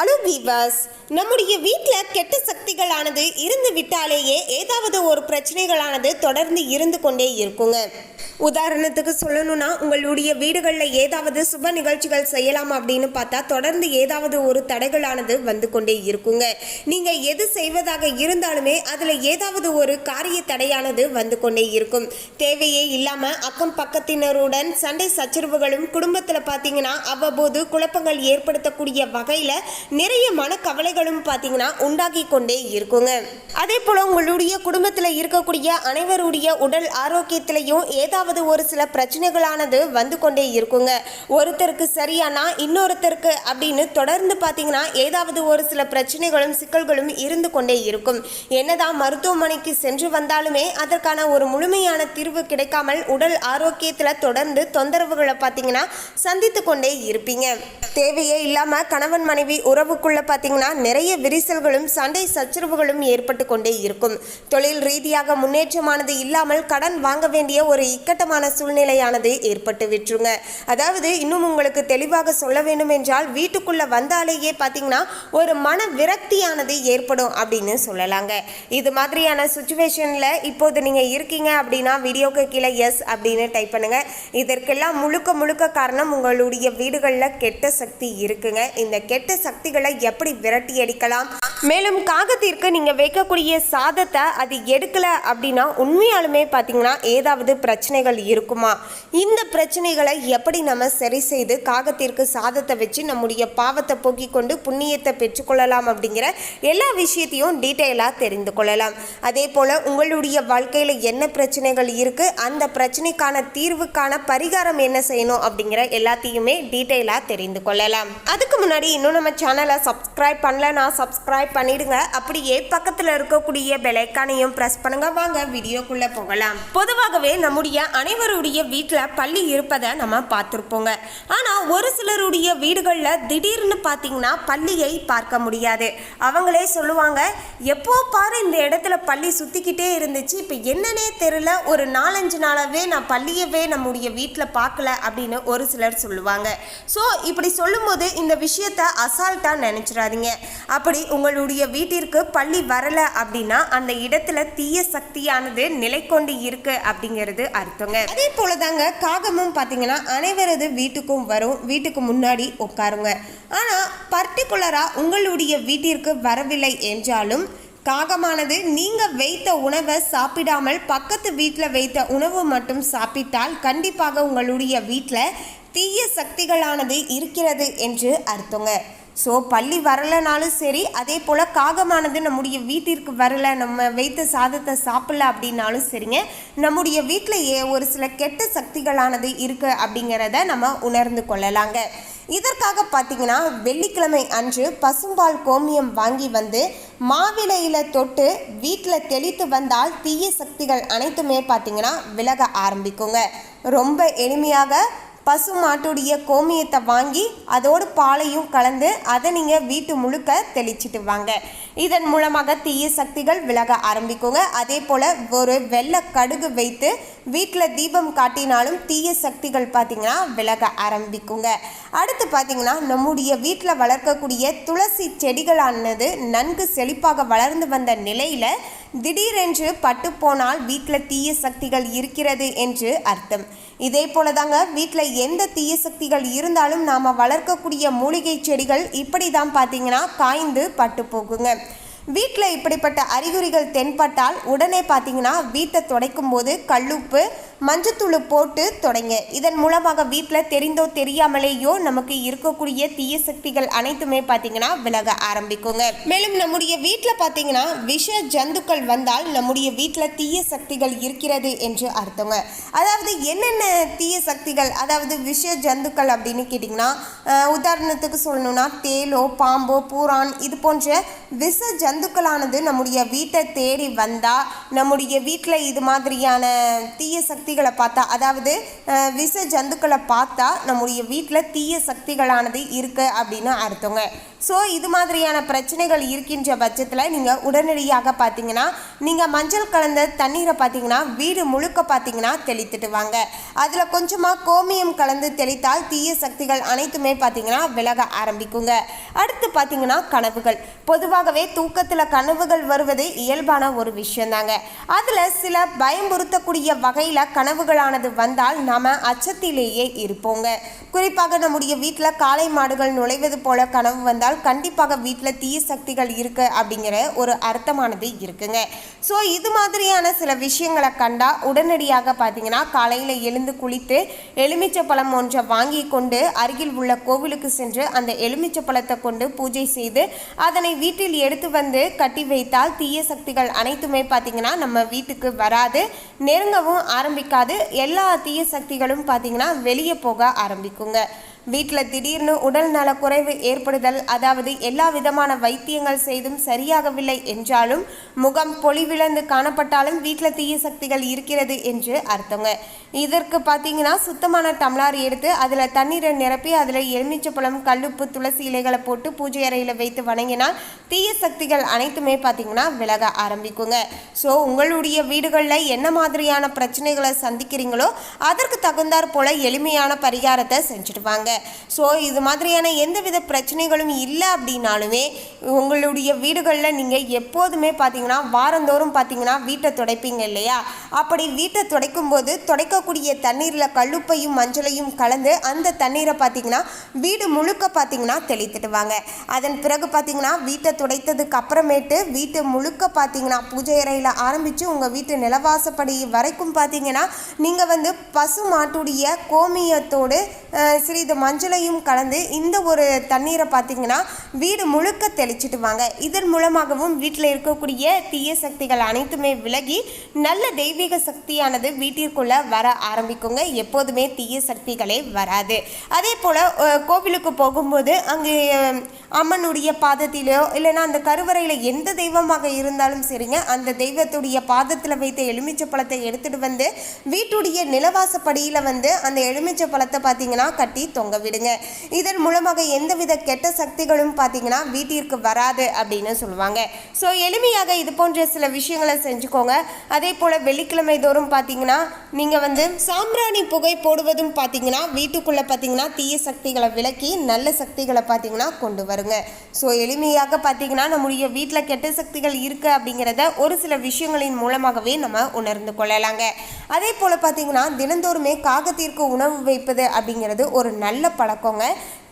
Hello viewers நம்முடைய வீட்டில் கெட்ட சக்திகளானது இருந்து விட்டாலேயே ஏதாவது ஒரு பிரச்சனைகளானது தொடர்ந்து இருந்து கொண்டே இருக்குங்க. உதாரணத்துக்கு சொல்லணும்னா உங்களுடைய வீடுகளில் ஏதாவது சுப நிகழ்ச்சிகள் செய்யலாம் அப்படின்னு பார்த்தா தொடர்ந்து ஏதாவது ஒரு தடைகளானது வந்து கொண்டே இருக்குங்க. நீங்கள் எது செய்வதாக இருந்தாலுமே அதில் ஏதாவது ஒரு காரிய தடையானது வந்து கொண்டே இருக்கும். தேவையே இல்லாமல் அக்கம் பக்கத்தினருடன் சண்டை சச்சரவுகளும் குடும்பத்தில் பார்த்தீங்கன்னா அவ்வப்போது குழப்பங்கள் ஏற்படுத்தக்கூடிய வகையில் நிறைய மனக்கவலைகளும் பார்த்தீங்கன்னா உண்டாகி கொண்டே இருக்குங்க. அதே போல் உங்களுடைய குடும்பத்தில் இருக்கக்கூடிய அனைவருடைய உடல் ஆரோக்கியத்திலையும் ஏதாவது ஒரு சில பிரச்சனைகளானது வந்து கொண்டே இருக்குங்க. ஒருத்தருக்கு சரியானா இன்னொருத்தருக்கு அப்படின்னு தொடர்ந்து பார்த்தீங்கன்னா ஏதாவது ஒரு சில பிரச்சனைகளும் சிக்கல்களும் இருந்து கொண்டே இருக்கும். என்னதான் மருத்துவமனைக்கு சென்று வந்தாலுமே அதற்கான ஒரு முழுமையான தீர்வு கிடைக்காமல் உடல் ஆரோக்கியத்தில் தொடர்ந்து தொந்தரவுகளை பார்த்தீங்கன்னா சந்தித்து கொண்டே இருப்பீங்க. தேவையே இல்லாமல் கணவன் மனைவி உறவுக்குள்ள பார்த்தீங்கன்னா நிறைய விரிசல்களும் சண்டை சச்சரவுகளும் ஏற்பட்டு கொண்டே இருக்கும். தொழில் ரீதியாக முன்னேற்றமானது இல்லாமல் கடன் வாங்க வேண்டிய ஒரு இக்கட்டமான சூழ்நிலையானது ஏற்பட்டு விட்டுருங்க. அதாவது இன்னும் உங்களுக்கு தெளிவாக சொல்ல வேண்டும் என்றால் வீட்டுக்குள்ள வந்தாலேயே பார்த்தீங்கன்னா ஒரு மன விரக்தியானது ஏற்படும் அப்படின்னு சொல்லலாங்க. இது மாதிரியான சுச்சுவேஷனில் இப்போது நீங்கள் இருக்கீங்க அப்படின்னா வீடியோக்கு கீழே எஸ் அப்படின்னு டைப் பண்ணுங்க. இதற்கெல்லாம் முழுக்க முழுக்க காரணம் உங்களுடைய வீடுகளில் கெட்ட சக்தி இருக்குங்க. இந்த கெட்ட சக்திகளை எப்படி விரட்டி அடிக்கலாம்? மேலும் காகத்திற்கு நீங்கள் வைக்கக்கூடிய சாதத்தை அது எடுக்கல அப்படின்னா உண்மையாலுமே பார்த்தீங்கன்னா ஏதாவது பிரச்சனைகள் இருக்குமா? இந்த பிரச்சனைகளை எப்படி நம்ம சரி செய்து காகத்திற்கு சாதத்தை வச்சு நம்முடைய பாவத்தை போக்கிக் கொண்டு புண்ணியத்தை பெற்றுக்கொள்ளலாம் அப்படிங்கிற எல்லா விஷயத்தையும் டீட்டெயிலாக தெரிந்து கொள்ளலாம். அதே போல் உங்களுடைய வாழ்க்கையில் என்ன பிரச்சனைகள் இருக்குது அந்த பிரச்சனைக்கான தீர்வுக்கான பரிகாரம் என்ன செய்யணும் அப்படிங்கிற எல்லாத்தையுமே டீட்டெயிலாக தெரிந்து கொள்ளலாம். அதுக்கு முன்னாடி இன்னும் நம்ம சேனலை சப்ஸ்கிரைப் பண்ணலன்னா சப்ஸ்கிரைப் பண்ணிடுங்க. அப்படியே பக்கத்தில் இருக்கக்கூடிய பெலைக்கானையும் ப்ரெஸ் பண்ணுங்க. வாங்க வீடியோக்குள்ளே போகலாம். பொதுவாகவே நம்முடைய அனைவருடைய வீட்டில் பள்ளி இருப்பதை நம்ம பார்த்துருப்போங்க. ஆனால் ஒரு சிலருடைய வீடுகளில் திடீர்னு பார்த்தீங்கன்னா பள்ளியை பார்க்க முடியாது. அவங்களே சொல்லுவாங்க எப்போ பாரு இந்த இடத்துல பள்ளி சுற்றிக்கிட்டே இருந்துச்சு. இப்போ என்னன்னே தெரில ஒரு நாலஞ்சு நாளாகவே நான் பள்ளியவே நம்முடைய வீட்டில் பார்க்கல அப்படின்னு ஒரு சிலர் சொல்லுவாங்க. ஸோ இப்படி சொல்லும்போது இந்த விஷயத்த அசால்ட்டாக நினச்சிடாதீங்க. அப்படி உங்களுடைய வீட்டிற்கு பள்ளி வரலை அப்படின்னா அந்த இடத்துல தீய சக்தியானது நிலை கொண்டு இருக்குது அப்படிங்கிறது பார்த்தோங்க அதே போல தாங்க காகமும் பார்த்தீங்கன்னா அனைவரது வீட்டுக்கும் வரும் வீட்டுக்கு முன்னாடி உட்காருங்க. ஆனால் பர்டிகுலராக உங்களுடைய வீட்டிற்கு வரவில்லை என்றாலும் காகமானது நீங்க வைத்த உணவை சாப்பிடாமல் பக்கத்து வீட்டில் வைத்த உணவு மட்டும் சாப்பிட்டால் கண்டிப்பாக உங்களுடைய வீட்டில் தீய சக்திகளானது இருக்கிறது என்று அர்த்தங்க. ஸோ பள்ளி வரலைனாலும் சரி அதே போல் காகமானது நம்முடைய வீட்டிற்கு வரல நம்ம வைத்த சாதத்தை சாப்பிடல அப்படின்னாலும் சரிங்க. நம்முடைய வீட்டில் ஏ ஒரு சில கெட்ட சக்திகளானது இருக்குது அப்படிங்கிறத நம்ம உணர்ந்து கொள்ளலாங்க. இதற்காக பார்த்தீங்கன்னா வெள்ளிக்கிழமை அன்று பசும்பால் கோமியம் வாங்கி வந்து மாவிலையில் தொட்டு வீட்டில் தெளித்து வந்தால் தீய சக்திகள் அனைத்துமே பார்த்தீங்கன்னா விலக ஆரம்பிக்குங்க. ரொம்ப எளிமையாக பசு மாட்டுடைய கோமியத்தை வாங்கி அதோடு பாலையும் கலந்து அதை நீங்கள் வீட்டு முழுக்க தெளிச்சிட்டு வாங்க. இதன் மூலமாக தீய சக்திகள் விலக ஆரம்பிக்குங்க. அதே போல் ஒரு வெள்ளை கடுகு வைத்து வீட்டில் தீபம் காட்டினாலும் தீய சக்திகள் பார்த்திங்கன்னா விலக ஆரம்பிக்குங்க. அடுத்து பார்த்திங்கன்னா நம்முடைய வீட்டில் வளர்க்கக்கூடிய துளசி செடிகளானது நன்கு செழிப்பாக வளர்ந்து வந்த நிலையில் திடீரென்று பட்டு போனால் வீட்டில் தீய சக்திகள் இருக்கிறது என்று அர்த்தம். இதே போல தாங்க வீட்டில் எந்த தீய சக்திகள் இருந்தாலும் நாம் வளர்க்கக்கூடிய மூலிகை செடிகள் இப்படி தான் பார்த்தீங்கன்னா காய்ந்து பட்டு போகுங்க. வீட்டில் இப்படிப்பட்ட அறிகுறிகள் தென்பட்டால் உடனே பார்த்தீங்கன்னா வீட்டை துடைக்கும் போது கல்லுப்பு மஞ்சத்தூள் போட்டு தொடங்க. இதன் மூலமாக வீட்டில் தெரிந்தோ தெரியாமலேயோ நமக்கு இருக்கக்கூடிய தீய சக்திகள் அனைத்துமே பார்த்தீங்கன்னா விலக ஆரம்பிக்குங்க. மேலும் நம்முடைய வீட்டில் பார்த்தீங்கன்னா விஷ ஜந்துக்கள் வந்தால் நம்முடைய வீட்டில் தீய சக்திகள் இருக்கிறது என்று அர்த்தங்க. அதாவது என்னென்ன தீய சக்திகள் அதாவது விஷ ஜந்துக்கள் அப்படின்னு கேட்டிங்கன்னா உதாரணத்துக்கு சொல்லணும்னா தேலோ பாம்போ பூரான் இது போன்ற விஷ ஜந்துக்களானது நம்முடைய வீட்டை தேடி வந்தால் நம்முடைய வீட்டில் இது மாதிரியான தீய சக்திகளை பார்த்தா அதாவது விச விஷ ஜந்துக்களை பார்த்தா நம்முடைய வீட்டில் தீய சக்திகளானது இருக்குது அப்படின்னு அர்த்தங்க. ஸோ இது மாதிரியான பிரச்சனைகள் இருக்கின்ற பட்சத்தில் நீங்கள் உடனடியாக பார்த்தீங்கன்னா நீங்கள் மஞ்சள் கலந்த தண்ணீரை பார்த்தீங்கன்னா வீடு முழுக்க பார்த்தீங்கன்னா தெளித்துட்டு வாங்க. அதில் கொஞ்சமாக கோமியம் கலந்து தெளித்தால் தீய சக்திகள் அனைத்துமே பார்த்தீங்கன்னா விலக ஆரம்பிக்குங்க. அடுத்து பார்த்தீங்கன்னா கனவுகள். பொதுவாகவே தூக்கத்தில் கனவுகள் வருவது இயல்பான ஒரு விஷயந்தாங்க. அதில் சில பயமுறுத்தக்கூடிய வகையில் கனவுகளானது வந்தால் நாம் அச்சத்திலேயே இருப்போங்க. குறிப்பாக நம்முடைய வீட்டில் காளை மாடுகள் நுழைவது போல கனவு வந்தால் கண்டிப்பாக வீட்டில் தீய சக்திகள் இருக்கு அப்படிங்கிற ஒரு அர்த்தமானது இருக்குங்க. ஸோ இது மாதிரியான சில விஷயங்களை கண்டா உடனடியாக பார்த்தீங்கன்னா காலையில் எழுந்து குளித்து எலுமிச்சை பழம் ஒன்றை வாங்கி கொண்டு அருகில் உள்ள கோவிலுக்கு சென்று அந்த எலுமிச்சை பழத்தை கொண்டு பூஜை செய்து அதனை வீட்டில் எடுத்து வந்து கட்டி வைத்தால் தீய சக்திகள் அனைத்துமே பார்த்தீங்கன்னா நம்ம வீட்டுக்கு வராது நெருங்கவும் ஆரம்பிக்காது எல்லா தீய சக்திகளும் பார்த்தீங்கன்னா வெளியே போக ஆரம்பிக்குங்க. வீட்டில் திடீர்னு உடல் நலக்குறைவு ஏற்படுதல் அதாவது எல்லா விதமான வைத்தியங்கள் செய்தும் சரியாகவில்லை என்றாலும் முகம் பொலிவிழந்து காணப்பட்டாலும் வீட்டில் தீய சக்திகள் இருக்கிறது என்று அர்த்தங்க. இதற்கு பார்த்தீங்கன்னா சுத்தமான டம்ளார் எடுத்து அதில் தண்ணீரை நிரப்பி அதில் எலுமிச்சப்பழம் கல்லுப்பு துளசி இலைகளை போட்டு பூஜை அறையில் வைத்து வணங்கினால் தீய சக்திகள் அனைத்துமே பார்த்தீங்கன்னா விலக ஆரம்பிக்குங்க. ஸோ உங்களுடைய வீடுகளில் என்ன மாதிரியான பிரச்சனைகளை சந்திக்கிறீங்களோ அதற்கு தகுந்தாற் போல் எளிமையான பரிகாரத்தை செஞ்சுட்டு வாங்க. ஸோ இது மாதிரியான எந்தவித பிரச்சனைகளும் இல்லை அப்படின்னாலுமே உங்களுடைய வீடுகளில் நீங்கள் எப்போதுமே பார்த்தீங்கன்னா வாரந்தோறும் பார்த்தீங்கன்னா வீட்டை துடைப்பீங்க இல்லையா? அப்படி வீட்டை துடைக்கும் போது துடைக்கக்கூடிய தண்ணீரில் கல்லுப்பையும் மஞ்சளையும் கலந்து அந்த தண்ணீரை பார்த்தீங்கன்னா வீடு முழுக்க பார்த்தீங்கன்னா தெளித்துடுவாங்க. அதன் பிறகு பார்த்தீங்கன்னா வீட்டை துடைத்ததுக்கு அப்புறமேட்டு வீட்டை முழுக்க பார்த்தீங்கன்னா பூஜை அறையில் ஆரம்பித்து உங்கள் வீட்டு நிலவாசப்படி வரைக்கும் பார்த்தீங்கன்னா நீங்கள் வந்து பசு மாட்டுடைய கோமியத்தோடு சிறிது மஞ்சளையும் கலந்து இந்த ஒரு தண்ணீரை பார்த்தீங்கன்னா வீடு முழுக்க தெளிச்சிட்டு வாங்க. இதன் மூலமாகவும் வீட்டில் இருக்கக்கூடிய தீய சக்திகள் அனைத்துமே விலகி நல்ல தெய்வீக சக்தியானது வீட்டிற்குள்ள வர ஆரம்பிக்குங்க. எப்போதுமே தீய சக்திகளே வராது. அதே போல் கோவிலுக்கு போகும்போது அங்கே அம்மனுடைய பாதத்திலோ இல்லைன்னா அந்த கருவறையில் எந்த தெய்வமாக இருந்தாலும் சரிங்க அந்த தெய்வத்துடைய பாதத்தில் வைத்த எலுமிச்சை பழத்தை எடுத்துட்டு வந்து வீட்டுடைய நிலவாசப்படியில் வந்து அந்த எலுமிச்சை பழத்தை பார்த்தீங்கன்னா கட்டி தொங்க விடுங்க. இதன் மூலமாக எந்தவித கெட்ட சக்திகளும் பார்த்தீங்கன்னா வீட்டிற்கு வராது அப்படின்னு சொல்லுவாங்க. ஸோ எளிமையாக இது போன்ற சில விஷயங்களை செஞ்சுக்கோங்க. அதே போல் வெள்ளிக்கிழமை தோறும் பார்த்தீங்கன்னா நீங்கள் வந்து சாம்பிராணி புகை போடுவதும் பார்த்தீங்கன்னா வீட்டுக்குள்ளே பார்த்தீங்கன்னா தீய சக்திகளை விலக்கி நல்ல சக்திகளை பார்த்தீங்கன்னா கொண்டு வருங்க. ஸோ எளிமையாக பார்த்தீங்கன்னா நம்முடைய வீட்டில் கெட்ட சக்திகள் இருக்குது அப்படிங்கிறத ஒரு சில விஷயங்களின் மூலமாகவே நம்ம உணர்ந்து கொள்ளலாங்க. அதே போல் பார்த்தீங்கன்னா தினந்தோறுமே காகத்திற்கு உணவு வைப்பது அப்படிங்கிறது ஒரு நல்ல பழக்கங்க.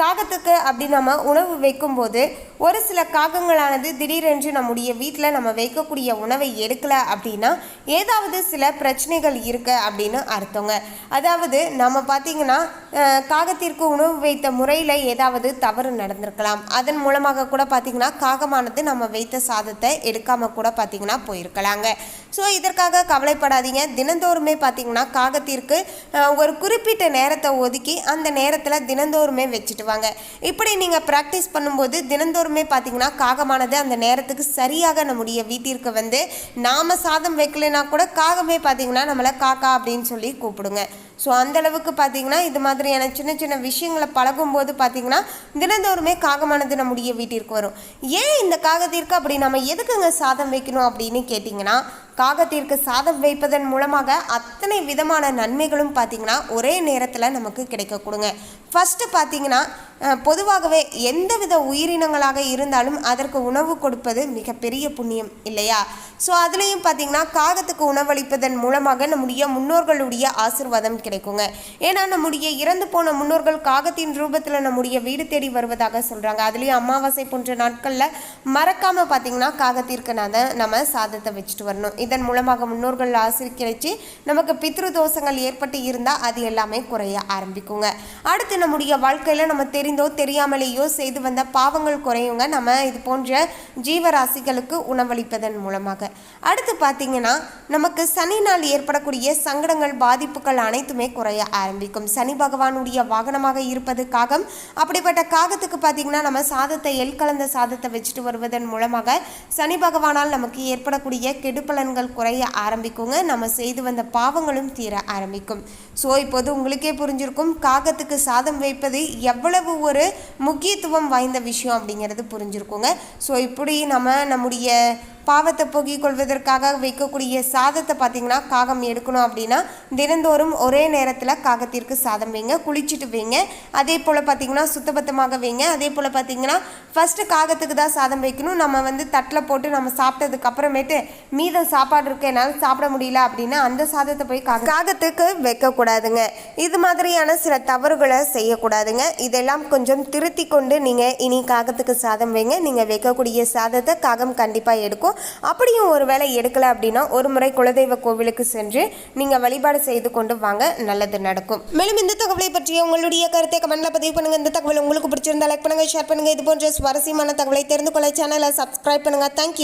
காகத்துக்கு அப்படி நம்ம உணவு வைக்கும்போது ஒரு சில காகங்களானது திடீரென்று நம்முடைய வீட்டில் நம்ம வைக்கக்கூடிய உணவை எடுக்கலை அப்படின்னா ஏதாவது சில பிரச்சனைகள் இருக்கு அப்படின்னு அர்த்தங்க. அதாவது நம்ம பார்த்தீங்கன்னா காகத்திற்கு உணவு வைத்த முறையில் ஏதாவது தவறு நடந்திருக்கலாம். அதன் மூலமாக கூட பார்த்திங்கன்னா காகமானது நம்ம வைத்த சாதத்தை எடுக்காமல் கூட பார்த்தீங்கன்னா போயிருக்கலாங்க. ஸோ இதற்காக கவலைப்படாதீங்க. தினந்தோறுமே பார்த்தீங்கன்னா காகத்திற்கு ஒரு குறிப்பிட்ட நேரத்தை ஒதுக்கி அந்த நேரத்தில் தினந்தோறுமே வச்சுட்டு வாங்க. இப்படி நீங்கள் ப்ராக்டிஸ் பண்ணும்போது தினந்தோறுமே பார்த்தீங்கன்னா காகமானது அந்த நேரத்துக்கு சரியாக நம்முடைய வீட்டிற்கு வந்து நாம் சாதம் வைக்கலைன்னா கூட காகமே பார்த்தீங்கன்னா நம்மளை காக்கா அப்படின்னு சொல்லி கூப்பிடுங்க. ஸோ அந்த அளவுக்கு பார்த்தீங்கன்னா இது மாதிரியான சின்ன சின்ன விஷயங்களை பழகும்போது பார்த்தீங்கன்னா தினந்தோறுமே காகமானது நம்முடைய வீட்டிற்கு வரும். ஏன் இந்த காகத்திற்கு அப்படி நம்ம எதுக்குங்க சாதம் வைக்கணும் அப்படின்னு கேட்டிங்கன்னா காகத்திற்கு சாதம் வைப்பதன் மூலமாக அத்தனை விதமான நன்மைகளும் பார்த்தீங்கன்னா ஒரே நேரத்தில் நமக்கு கிடைக்கக்கூடுங்க கொடுங்க. ஃபஸ்ட்டு பார்த்தீங்கன்னா பொதுவாகவே எந்தவித உயிரினங்களாக இருந்தாலும் அதற்கு உணவு கொடுப்பது மிகப்பெரிய புண்ணியம் இல்லையா? ஸோ அதுலேயும் பார்த்தீங்கன்னா காகத்துக்கு உணவளிப்பதன் மூலமாக நம்முடைய முன்னோர்களுடைய ஆசிர்வாதம் கிடைக்குங்க. ஏன்னா நம்முடைய இறந்து போன முன்னோர்கள் காகத்தின் ரூபத்தில் நம்முடைய வீடு தேடி வருவதாக சொல்கிறாங்க அதுலேயும் அமாவாசை போன்ற நாட்களில் மறக்காமல் பார்த்தீங்கன்னா காகத்திற்கு நான் நம்ம சாதத்தை வச்சுட்டு வரணும். இதன் மூலமாக முன்னோர்கள் ஆசிரிக்கிறச்சு நமக்கு பித்ரு தோஷங்கள் ஏற்பட்டு இருந்தால் அது எல்லாமே குறைய ஆரம்பிக்குங்க. அடுத்து நம்முடைய வாழ்க்கையில் நம்ம தெரி தெரிந்தோ தெரியாமலேயோ செய்து வந்த பாவங்கள் குறையுங்க. நம்ம இது போன்ற ஜீவராசிகளுக்கு உணவளிப்பதன் மூலமாக. அடுத்து பார்த்தீங்கன்னா நமக்கு சனி நாள் ஏற்படக்கூடிய சங்கடங்கள் பாதிப்புகள் அனைத்துமே குறைய ஆரம்பிக்கும். சனி பகவானுடைய வாகனமாக இருப்பது காகம். அப்படிப்பட்ட காகத்துக்கு பார்த்தீங்கன்னா நம்ம சாதத்தை எல் கலந்த சாதத்தை வச்சுட்டு வருவதன் மூலமாக சனி பகவானால் நமக்கு ஏற்படக்கூடிய கெடுப்பலன்கள் குறைய ஆரம்பிக்குங்க. நம்ம செய்து வந்த பாவங்களும் தீர ஆரம்பிக்கும். ஸோ இப்போது உங்களுக்கே புரிஞ்சிருக்கும் காகத்துக்கு சாதம் வைப்பது எவ்வளவு ஒரு முக்கியத்துவம் வாய்ந்த விஷயம் அப்படிங்கிறது புரிஞ்சுருக்கோங்க. ஸோ இப்படி நம்ம நம்முடைய பாவத்தை போக்கிக் கொள்வதற்காக வைக்கக்கூடிய சாதத்தை பார்த்தீங்கன்னா காகம் எடுக்கணும் அப்படின்னா தினந்தோறும் ஒரே நேரத்தில் காகத்திற்கு சாதம் வைங்க குளிச்சுட்டு வைங்க. அதே போல் பார்த்தீங்கன்னா சுத்தபத்தமாக வைங்க. அதே போல் பார்த்தீங்கன்னா ஃபஸ்ட்டு காகத்துக்கு தான் சாதம் வைக்கணும். நம்ம வந்து தட்டில் போட்டு நம்ம சாப்பிட்டதுக்கு அப்புறமேட்டு மீதம் சாப்பாடு இருக்கு என்னால் சாப்பிட முடியல அப்படின்னா அந்த சாதத்தை போய் காக காகத்துக்கு வைக்கக்கூடாதுங்க. இது மாதிரியான சில தவறுகளை செய்யக்கூடாதுங்க. இதெல்லாம் கொஞ்சம் திருத்தி கொண்டு நீங்கள் இனி காகத்துக்கு சாதம் வைங்க. நீங்கள் வைக்கக்கூடிய சாதத்தை காகம் கண்டிப்பாக எடுக்கும். அப்படியும் ஒரு வேளை எடுக்கலை அப்படின்னா ஒரு முறை குலதெய்வ கோவிலுக்கு சென்று நீங்கள் வழிபாடு செய்து கொண்டு வாங்க நல்லது நடக்கும். மேலும் இந்த தகவலை பற்றிய உங்களுடைய கருத்தை கமெண்ட்ல பதிவு பண்ணுங்க. இந்த தகவல் உங்களுக்கு பிடிச்சிருந்தா லைக் பண்ணுங்க ஷேர் பண்ணுங்க. இது போன்ற சுவாரஸ்யமான தகவலை தெரிந்து கொள்ள சேனலை சப்ஸ்கிரைப் பண்ணுங்க. தேங்க்யூ